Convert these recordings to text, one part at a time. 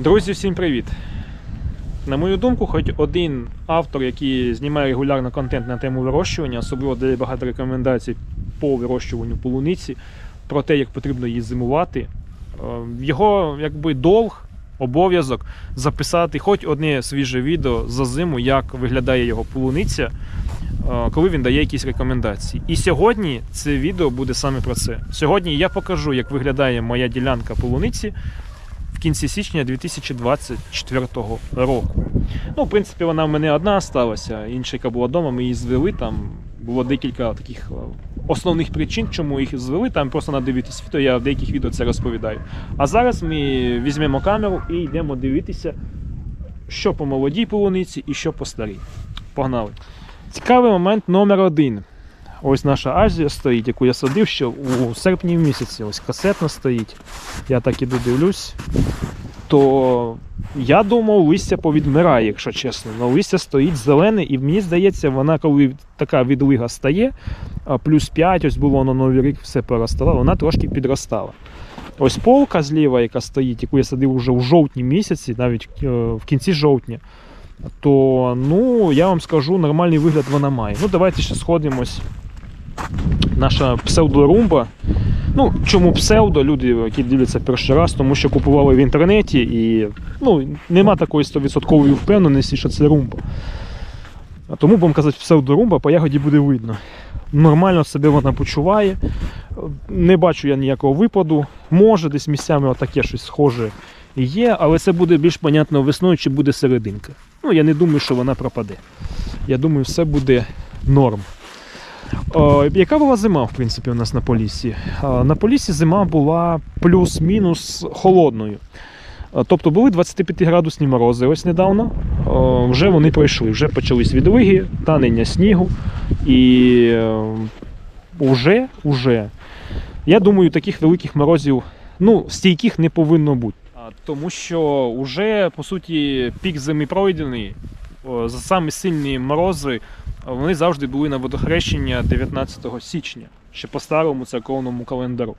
Друзі, всім привіт! На мою думку, хоч один автор, який знімає регулярно контент на тему вирощування, особливо дає багато рекомендацій по вирощуванню полуниці, про те, як потрібно її зимувати. Е, Його якби долг, обов'язок записати хоч одне свіже відео за зиму, як виглядає його полуниця, е, коли він дає якісь рекомендації. І сьогодні це відео буде саме про це. Сьогодні я покажу, як виглядає моя ділянка полуниці кінці січня 2024 року. Ну, в принципі, вона в мене одна сталася, інша, яка була вдома, ми її звели. Там було декілька таких е, основних причин, чому їх звели. Там просто на дивитись відео, я в деяких відео це розповідаю. А зараз ми візьмемо камеру і йдемо дивитися, що по молодій полуниці і що по старій. Погнали. Цікавий момент номер один. Ось наша Азія стоїть, яку я садив ще у серпні місяці. Ось касетна стоїть. Я так іду дивлюсь. То я думав, листя повідмирає, якщо чесно. Но листя стоїть зелене, і мені здається, вона, коли така відлига стає, плюс 5, ось було на новий рік, все перестало, вона трошки підростала. Ось полка зліва, яка стоїть, яку я садив вже у жовтні місяці, навіть е, в кінці жовтня, то ну, я вам скажу, нормальний вигляд вона має. Ну, давайте ще сходимось. Наша псевдорумба. Ну, чому псевдо? Люди, які дивляться перший раз, тому що купували в інтернеті і ну, нема такої 100% впевненості, що це румба. А тому будемо казати псевдорумба, по ягоді буде видно. Нормально себе вона почуває. Не бачу я ніякого випаду. Може, десь місцями отаке щось схоже є, але це буде більш понятно весною, чи буде серединка. Ну, я не думаю, що вона пропаде. Я думаю, все буде норм. О, яка була зима, в принципі, у нас на Поліссі? А, На Поліссі зима була плюс-мінус холодною. А, Тобто були 25-градусні морози ось недавно. О, Вже вони пройшли, вже почались відлиги, танення снігу. І е, уже, уже, я думаю, таких великих морозів, ну, стійких не повинно бути. Тому що вже, по суті, пік зими пройдений. За самі сильні морози вони завжди були на водохрещення 19 січня, ще по старому церковному календару.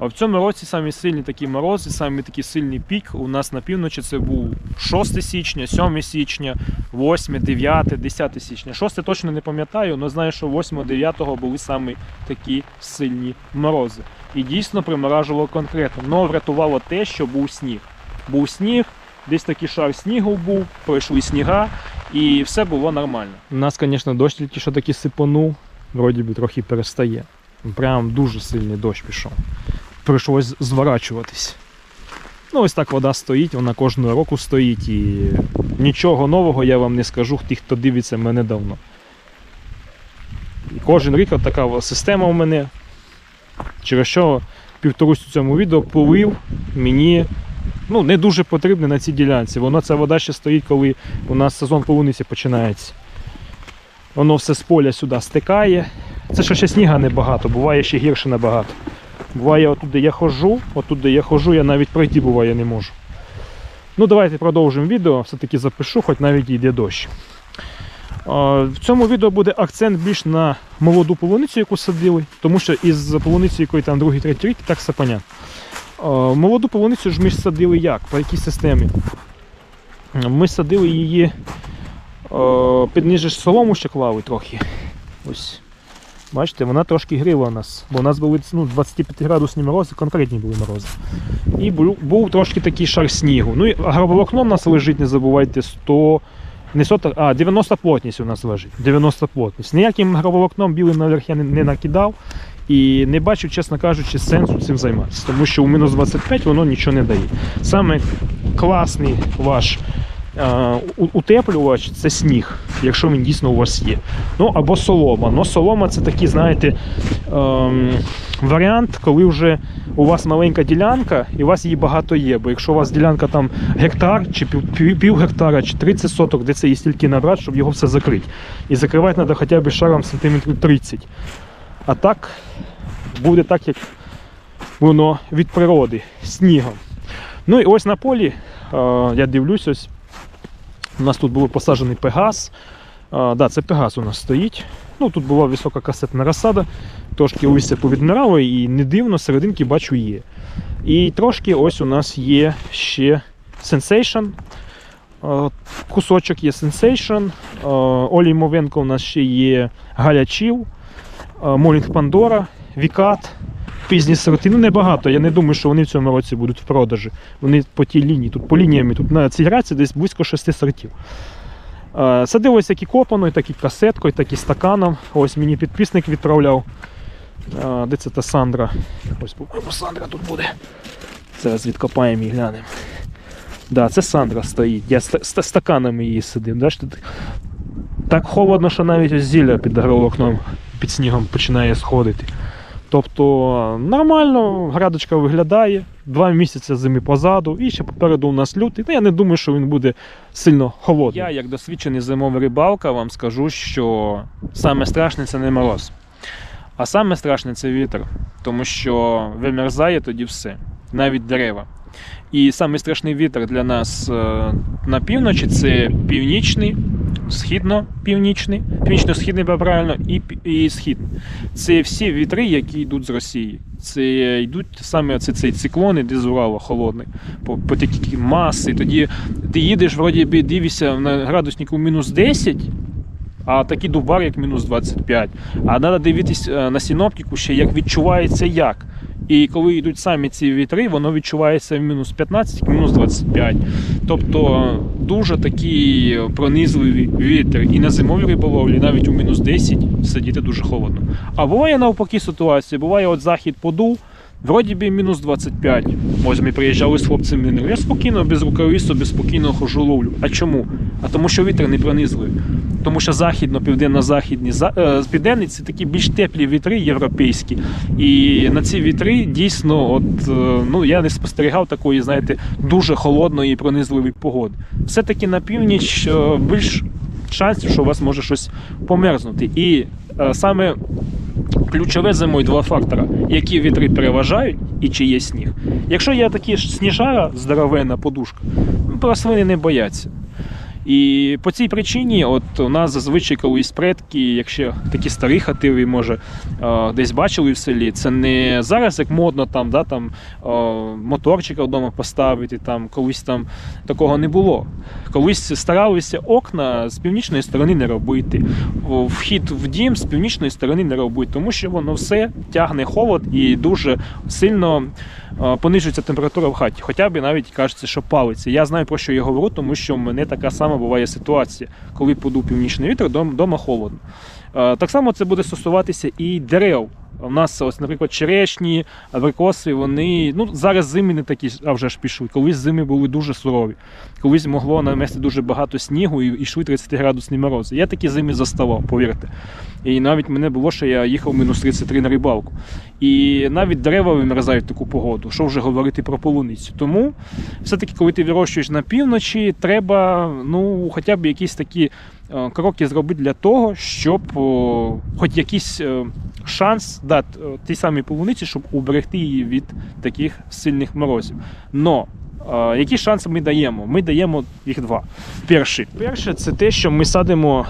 А в цьому році самі сильні такі морози, самі такий сильний пік у нас на півночі це був 6 січня, 7 січня, 8, 9, 10 січня. 6 точно не пам'ятаю, але знаю, що 8, 9 були саме такі сильні морози. І дійсно приморажувало конкретно. Но врятувало те, що був сніг. Був сніг, десь такий шар снігу був, пройшли сніга, і все було нормально. У нас, звісно, дощ тільки що таки сипанув, вроді би трохи перестає. Прям дуже сильний дощ пішов. Прийшлось зворачуватись. Ну, ось так вода стоїть, вона кожного року стоїть і нічого нового я вам не скажу, ті, хто дивиться мене давно. І кожен рік така система у мене. Через що півторусь у цьому відео полив мені ну, не дуже потрібне на цій ділянці. Воно ця вода ще стоїть, коли у нас сезон полуниці починається. Воно все з поля сюди стикає. Це ще сніга небагато, буває ще гірше набагато. Буває, отут, де я ходжу, отут, де я ходжу, я навіть пройти буває не можу. Ну, давайте продовжимо відео, все-таки запишу, хоч навіть йде дощ. В цьому відео буде акцент більш на молоду полуницю, яку садили, тому що із полуниці, якої там другий, третій рік, так все понятно. А, Молоду полуницю ж ми садили як? По якій системі? Ми садили її під ниже солому ще клали трохи. Ось. Бачите, вона трошки грила нас, бо у нас були ну, 25 градусні морози, конкретні були морози. І був, був трошки такий шар снігу. Ну і агроволокно у нас лежить, не забувайте, 100. Не 100, а 90 плотність у нас лежить. 90 плотність. Ніяким агроволокном білим наверх я не, не накидав і не бачу, чесно кажучи, сенсу цим займатися. Тому що у мінус 25 воно нічого не дає. Саме класний ваш е, утеплювач це сніг, якщо він дійсно у вас є. Ну або солома. Ну, солома це такий, знаєте, ем, варіант, коли вже у вас маленька ділянка і у вас її багато є. Бо якщо у вас ділянка там гектар, чи пів, пів гектара, чи 30 соток, де це є стільки набрати, щоб його все закрити. І закривати треба хоча б шаром сантиметрів 30. А так буде так, як воно від природи, снігом. Ну і ось на полі е, я дивлюсь, ось у нас тут був посаджений пегас. А, да, це пегас у нас стоїть. Ну, тут була висока касетна розсада, трошки листя повідмирало і не дивно, серединки бачу є. І трошки ось у нас є ще Sensation. Е, Кусочок є Sensation. Е, Олій Мовенко у нас ще є Галячів, е, Молінг Пандора, Вікат. Пізні сорти. Ну небагато. Я не думаю, що вони в цьому році будуть в продажі. Вони по тій лінії, тут по лініям, тут на цій граці десь близько шести сортів. Е, Садилось як і копаною, так і касеткою, так і стаканом. Ось мені підписник відправляв. Е, Де це та Сандра? Ось по-моєму, Сандра тут буде. Зараз відкопаємо і глянемо. Да, це Сандра стоїть. Я ста- ста- стаканами її сидив. Так холодно, що навіть ось зілля під агровокном під снігом починає сходити. Тобто нормально градочка виглядає, два місяці зими позаду, і ще попереду у нас лютий. Та я не думаю, що він буде сильно холодний. Я, як досвідчений зимовий рибалка, вам скажу, що саме страшне це не мороз. А саме страшне це вітер, тому що вимерзає тоді все, навіть дерева. І самий страшний вітер для нас е, на півночі це північний, східно-північний, північно-східний правильно, і, і східний. Це всі вітри, які йдуть з Росії. Це йдуть саме це, цей циклон іде з Урала холодний, по, по такі маси. Тоді ти їдеш, вроді би дивишся на градуснику мінус 10, а такий дубар, як мінус 25. А треба дивитись е, на синоптику ще, як відчувається як. І коли йдуть самі ці вітри, воно відчувається в мінус 15, мінус 25. Тобто дуже такий пронизливий вітер. І на зимовій риболовлі навіть у мінус 10 сидіти дуже холодно. А буває навпаки ситуація, буває от захід подув, вроді би мінус 25. Ось ми приїжджали з хлопцями. ну, Я спокійно, без рукавиць, собі спокійно хожу ловлю. А чому? А тому що вітер не пронизливий. Тому що західно-південно-західні за- е, південні це такі більш теплі вітри європейські. І на ці вітри дійсно, от е, ну я не спостерігав такої, знаєте, дуже холодної і пронизливої погоди. Все-таки на північ е, більш шансів, що у вас може щось померзнути. І е, саме ключове зимою два фактора, які вітри переважають і чи є сніг. Якщо є такі ж сніжара, здоровенна подушка, ну, про свини не бояться. І по цій причині, от у нас зазвичай колись предки, якщо такі старі хати, ви може е, десь бачили в селі, це не зараз як модно там, да, там е, моторчика вдома поставити, там колись там такого не було. Колись старалися окна з північної сторони не робити, вхід в дім з північної сторони не робити, тому що воно все тягне холод і дуже сильно е, понижується температура в хаті. Хоча б навіть кажеться, що палиться. Я знаю про що я говорю, тому що в мене така сама буває ситуація, коли подув північний вітер, вдома холодно. Е, Так само це буде стосуватися і дерев. У нас, ось, наприклад, черешні, абрикоси, вони ну зараз зими не такі, а вже ж пішли. Колись зими були дуже сурові. Колись могло намести дуже багато снігу і йшли 30 градусні морози. Я такі зими заставав, повірте. І навіть мене було, що я їхав мінус 33 на рибалку. І навіть дерева вимерзають таку погоду. Що вже говорити про полуницю. Тому все-таки, коли ти вирощуєш на півночі, треба ну, хоча б якісь такі кроки зробити для того, щоб хоч якийсь е, шанс дати е, тій самій полуниці, щоб уберегти її від таких сильних морозів. Но е, які шанси ми даємо? Ми даємо їх два. Перший. Перше, це те, що ми садимо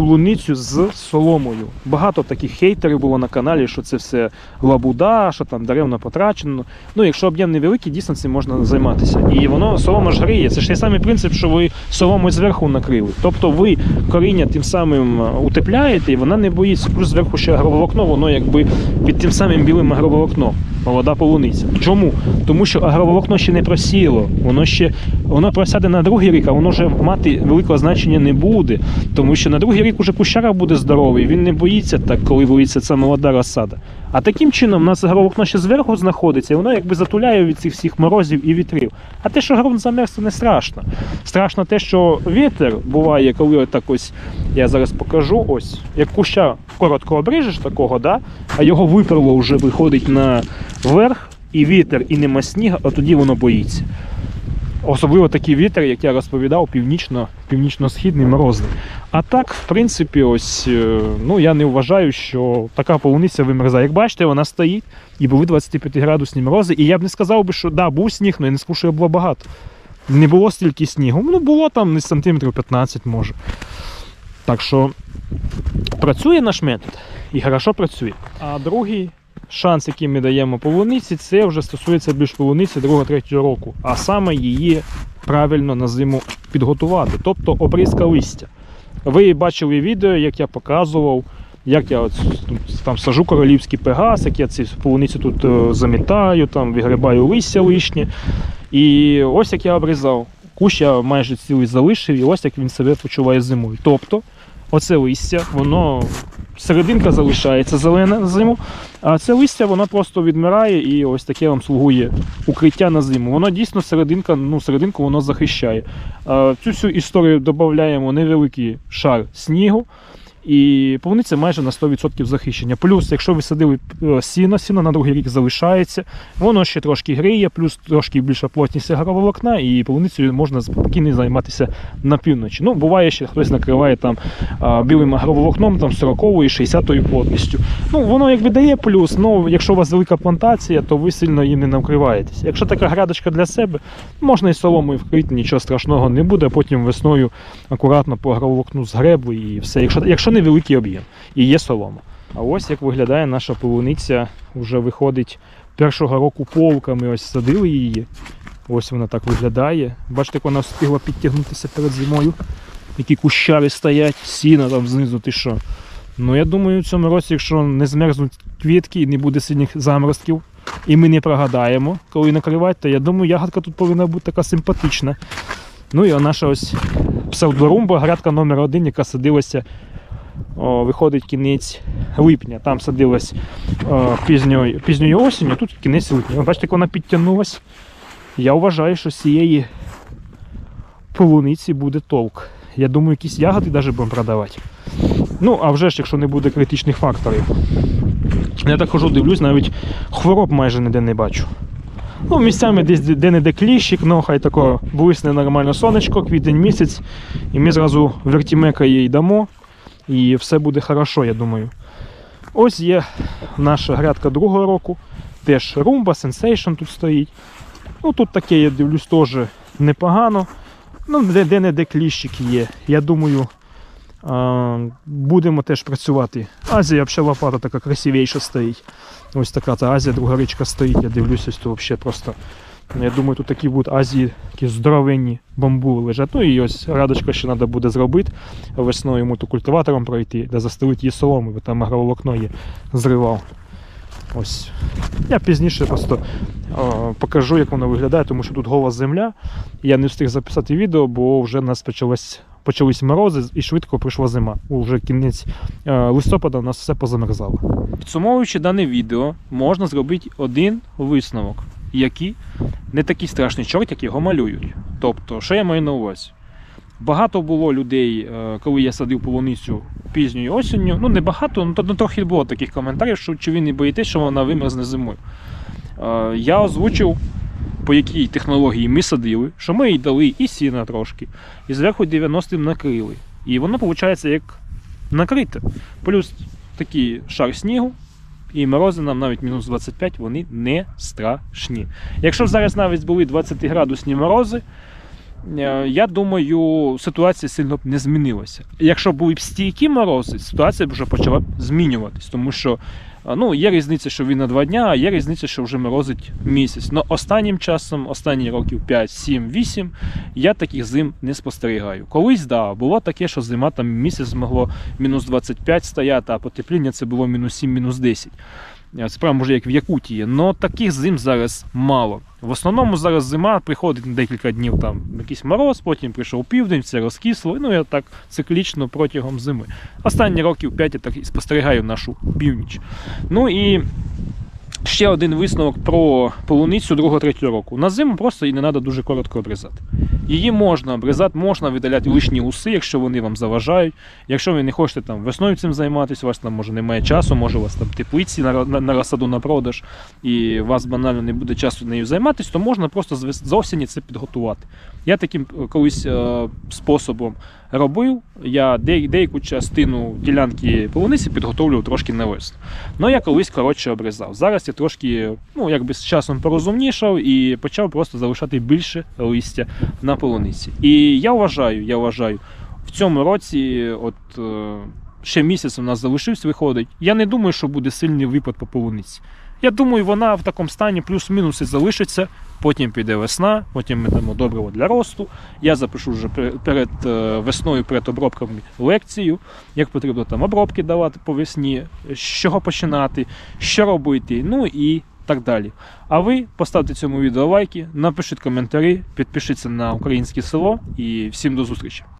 полуницю з соломою. Багато таких хейтерів було на каналі, що це все лабуда, що там даремно потрачено. Ну, якщо об'єм невеликий, дійсно цим можна займатися. І воно солома ж гріє. Це ж той самий принцип, що ви соломою зверху накрили. Тобто ви коріння тим самим е, утепляєте, і вона не боїться. Плюс зверху ще агроволокно, воно якби під тим самим білим агроволокном. Молода полуниця. Чому? Тому що агроволокно ще не просіло. Воно ще воно просяде на другий рік, а воно вже мати великого значення не буде. Тому що на другий рік уже кущара буде здоровий. Він не боїться так, коли боїться ця молода розсада. А таким чином у нас агроволокно ще зверху знаходиться, і воно якби затуляє від цих всіх морозів і вітрів. А те, що ґрунт замерз, це не страшно. Страшно те, що вітер буває, коли отак ось я зараз покажу, ось як куща коротко обріжеш такого, да, а його виперло вже виходить на верх, і вітер, і нема сніга, а тоді воно боїться. Особливо такий вітер, як я розповідав, північно, північно-східний морозний. А так, в принципі, ось е, ну я не вважаю, що така полуниця вимерзає. Як бачите, вона стоїт і були 25 градусні морози. І я б не сказав би, що да, був сніг, але я не скажу, що його було багато. Не було стільки снігу. Ну було там не сантиметрів 15 може. Так що працює наш метод і хорошо працює. А другий шанс, який ми даємо полуниці, це вже стосується більш полуниці 2-3 року, а саме її правильно на зиму підготувати, тобто обрізка листя. Ви бачили відео, як я показував, як я от, там сажу королівський пегас, як я ці полуниці тут е, замітаю, там вигрібаю листя лишнє. І ось як я обрізав. Кущ я майже цілий залишив, і ось як він себе почуває зимою. Тобто, оце листя, воно серединка залишається зелена на зиму, а це листя воно просто відмирає і ось таке вам слугує укриття на зиму. Воно дійсно серединка, ну серединку воно захищає. Цю всю історію додаємо невеликий шар снігу. І полуниця майже на 100% захищення. Плюс, якщо ви садили е, сіно, сіно на другий рік залишається, воно ще трошки гріє, плюс трошки більша плотність агроволокна, і полуницею можна спокійно займатися на півночі. Ну, буває ще хтось накриває там білим агроволокном там 40 і 60 плотністю. Ну, воно якби дає плюс, ну якщо у вас велика плантація, то ви сильно їм не накриваєтесь. Якщо така грядочка для себе, можна і соломою вкрити, нічого страшного не буде, а потім весною акуратно по агроволокну згребли і все. Якщо, якщо невеликий об'єм і є солома. А ось як виглядає наша полуниця, вже виходить першого року полками. Ось садили її. Ось вона так виглядає. Бачите, як вона встигла підтягнутися перед зимою. Які кущари стоять, сіна там знизу, ти що. Ну я думаю, в цьому році, якщо не змерзнуть квітки і не буде сильних заморозків, і ми не прогадаємо, коли накривати, то я думаю, ягодка тут повинна бути така симпатична. Ну і наша ось псевдорумба, грядка номер один, яка садилася, виходить кінець липня. Там садилась пізньою, пізньою осінню, тут кінець липня. Ви Бачите, як вона підтягнулась. Я вважаю, що з цієї полуниці буде толк. Я думаю, якісь ягоди навіть будемо продавати. Ну, а вже ж, якщо не буде критичних факторів. Я так хожу, дивлюсь, навіть хвороб майже ніде не бачу. Ну, місцями десь де-не-де кліщик, ну хай тако блисне нормально сонечко, квітень місяць, і ми зразу вертімека їй дамо, і все буде хорошо, я думаю. Ось є наша грядка другого року. Теж румба, сенсейшн тут стоїть. Ну тут таке, я дивлюсь, теж непогано. Ну, де- де-не-де кліщик є. Я думаю, будемо теж працювати. Азія взагалі лопата така красивіша стоїть. Ось така та Азія, друга річка стоїть. Я дивлюсь, ось тут взагалі просто. Я думаю, тут такі будуть Азії, такі здоровенні бамбули лежать. Ну і ось радочка ще треба буде зробити. Весною мотокультиватором пройти, де застелити її соломи, бо там агроволокно є, зривав. Ось. Я пізніше просто е, покажу, як воно виглядає, тому що тут гола земля. Я не встиг записати відео, бо вже в нас почалось, почались морози і швидко прийшла зима. Уже кінець е, листопада у нас все позамерзало. Підсумовуючи дане відео, можна зробити один висновок, який не такий страшний чорт, як його малюють. Тобто, що я маю на увазі? Багато було людей, е, коли я садив полуницю пізньою осінню. Ну, не багато, ну, то- ну трохи було таких коментарів, що чи ви не боїтесь, що вона вимерзне зимою. Е, Я озвучив, по якій технології ми садили, що ми їй дали і сіна трошки, і зверху 90-м накрили. І воно виходить як накрите. Плюс такий шар снігу, і морози нам навіть мінус 25, вони не страшні. Якщо б зараз навіть були 20 градусні морози, е, я думаю, ситуація сильно б не змінилася. Якщо були б стійкі морози, ситуація б вже почала б змінюватись, тому що ну, є різниця, що він на два дня, а є різниця, що вже морозить місяць. Но останнім часом, останні років 5, 7, 8, я таких зим не спостерігаю. Колись, да, було таке, що зима там місяць змогло мінус 25 стояти, а потепління це було мінус 7, мінус 10. Прямо може як в Якутії. але таких зим зараз мало. В основному зараз зима приходить декілька днів там якийсь мороз, потім прийшов південь, все розкисло. Ну я так циклічно протягом зими. Останні років 5 я так і спостерігаю нашу північ. Ну і ще один висновок про полуницю 2-3 року. На зиму просто її не треба дуже коротко обрізати. Її можна обрізати, можна видаляти лишні уси, якщо вони вам заважають. Якщо ви не хочете там весною цим займатися, у вас там може немає часу, може у вас там теплиці на, на, на розсаду на продаж, і у вас банально не буде часу нею займатися, то можна просто з, з осені це підготувати. Я таким е, колись е, способом робив. Я деяку частину ділянки полуниці підготовлював трошки навесну. Ну я колись коротше обрізав. Зараз я трошки, ну якби з часом порозумнішав і почав просто залишати більше листя на полуниці. І я вважаю, я вважаю, в цьому році, от е, ще місяць у нас залишився, виходить. Я не думаю, що буде сильний випад по полуниці. Я думаю, вона в такому стані плюс-мінус і залишиться. Потім піде весна, потім ми дамо добриво для росту. Я запишу вже перед е, весною, перед обробками лекцію, як потрібно там обробки давати по весні, з чого починати, що робити, ну і так далі. А ви поставте цьому відео лайки, напишіть коментарі, підпишіться на українське село і всім до зустрічі.